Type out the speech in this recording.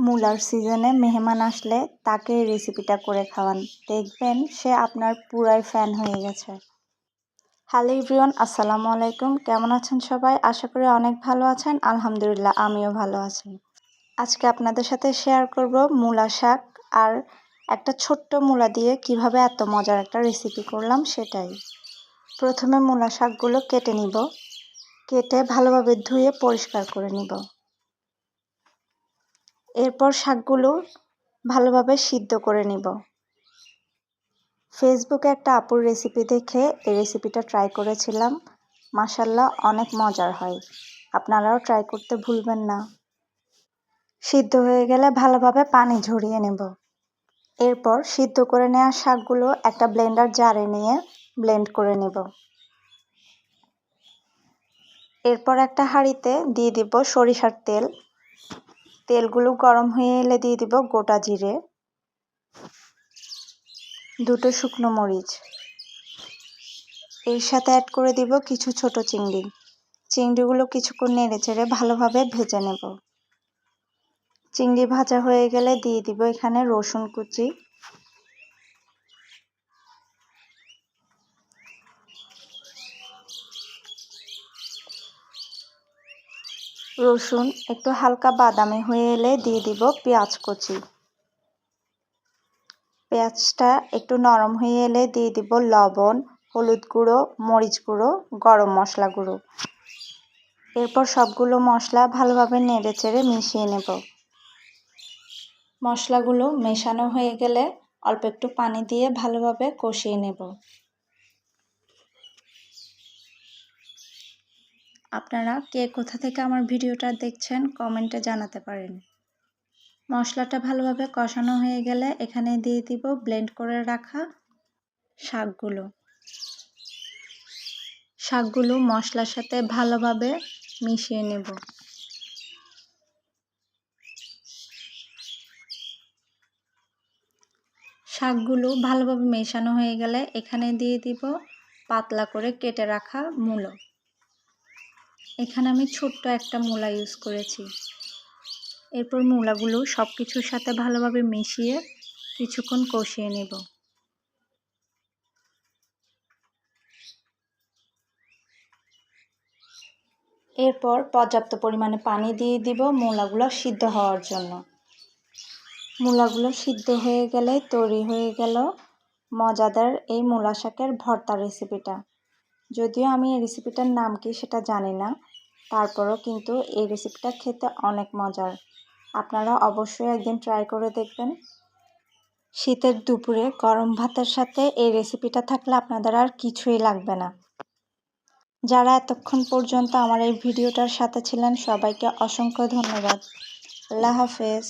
মূলার সিজনে মেহমান আসলে তাকে এই রেসিপিটা করে খাওয়ান। দেখবেন সে আপনার পুরাই ফ্যান হয়ে গেছে। হ্যালো ইভরিওয়ান আসসালামু আলাইকুম। কেমন আছেন সবাই? আশা করি অনেক ভালো আছেন। আলহামদুলিল্লাহ, আমিও ভালো আছি। আজকে আপনাদের সাথে শেয়ার করব মূলা শাক আর একটা ছোট্ট মূলা দিয়ে কীভাবে এত মজার একটা রেসিপি করলাম সেটাই। প্রথমে মূলা শাকগুলো কেটে নিব। কেটে ভালোভাবে ধুয়ে পরিষ্কার করে নিব। এরপর শাকগুলো ভালোভাবে সিদ্ধ করে নিব। ফেসবুকে একটা আপুর রেসিপি দেখে এই রেসিপিটা ট্রাই করেছিলাম। মাসাল্লাহ অনেক মজার হয়। আপনারাও ট্রাই করতে ভুলবেন না। সিদ্ধ হয়ে গেলে ভালোভাবে পানি ঝরিয়ে নেব। এরপর সিদ্ধ করে নেওয়া শাকগুলো একটা ব্লেন্ডার জারে নিয়ে ব্লেন্ড করে নেব। এরপর একটা হাঁড়িতে দিয়ে দিব সরিষার তেল। তেলগুলো গরম হয়ে এলে দিয়ে দিব গোটা জিরে, দুটো শুকনো মরিচ। এর সাথে অ্যাড করে দিব কিছু ছোট চিংড়ি। চিংড়িগুলো কিছুক্ষণ নেড়ে চেড়ে ভালোভাবে ভেজে নেব। চিংড়ি ভাজা হয়ে গেলে দিয়ে দিব এখানে রসুন কুচি। রসুন একটু হালকা বাদামি হয়ে এলে দিয়ে দিব পেঁয়াজ কুচি। পেঁয়াজটা একটু নরম হয়ে এলে দিয়ে দিব লবণ, হলুদ গুঁড়ো, মরিচ গুঁড়ো, গরম মশলা গুঁড়ো। এরপর সবগুলো মশলা ভালোভাবে নেড়ে চেড়ে মিশিয়ে নেব। মশলাগুলো মেশানো হয়ে গেলে অল্প একটু পানি দিয়ে ভালোভাবে কষিয়ে নেব। আপনারা কে কোথা থেকে আমার ভিডিওটা দেখছেন কমেন্টে জানাতে পারেন। মশলাটা ভালোভাবে কষানো হয়ে গেলে এখানে দিয়ে দিব ব্লেন্ড করে রাখা শাকগুলো। শাকগুলো মশলার সাথে ভালোভাবে মিশিয়ে নেব। শাকগুলো ভালোভাবে মেশানো হয়ে গেলে এখানে দিয়ে দিব পাতলা করে কেটে রাখা মূলো। এখানে আমি ছোট্ট একটা মূলা ইউজ করেছি। এরপর মূলাগুলো সব কিছুর সাথে ভালোভাবে মিশিয়ে কিছুক্ষণ কষিয়ে নেব। এরপর পর্যাপ্ত পরিমাণে পানি দিয়ে দিব মূলাগুলো সিদ্ধ হওয়ার জন্য। মূলাগুলো সিদ্ধ হয়ে গেলে তৈরি হয়ে গেল মজাদার এই মূলা শাকের ভর্তা রেসিপিটা যদিও আমি এই রেসিপিটার নাম কি সেটা জানি না, তারপরও কিন্তু এই রেসিপিটা খেতে অনেক মজার। আপনারা অবশ্যই একদিন ট্রাই করে দেখবেন। শীতের দুপুরে গরম ভাতের সাথে এই রেসিপিটা থাকলে আপনাদের আর কিছুই লাগবে না। যারা এতক্ষণ পর্যন্ত আমার এই ভিডিওটার সাথে ছিলেন, সবাইকে অসংখ্য ধন্যবাদ। আল্লাহ হাফেজ।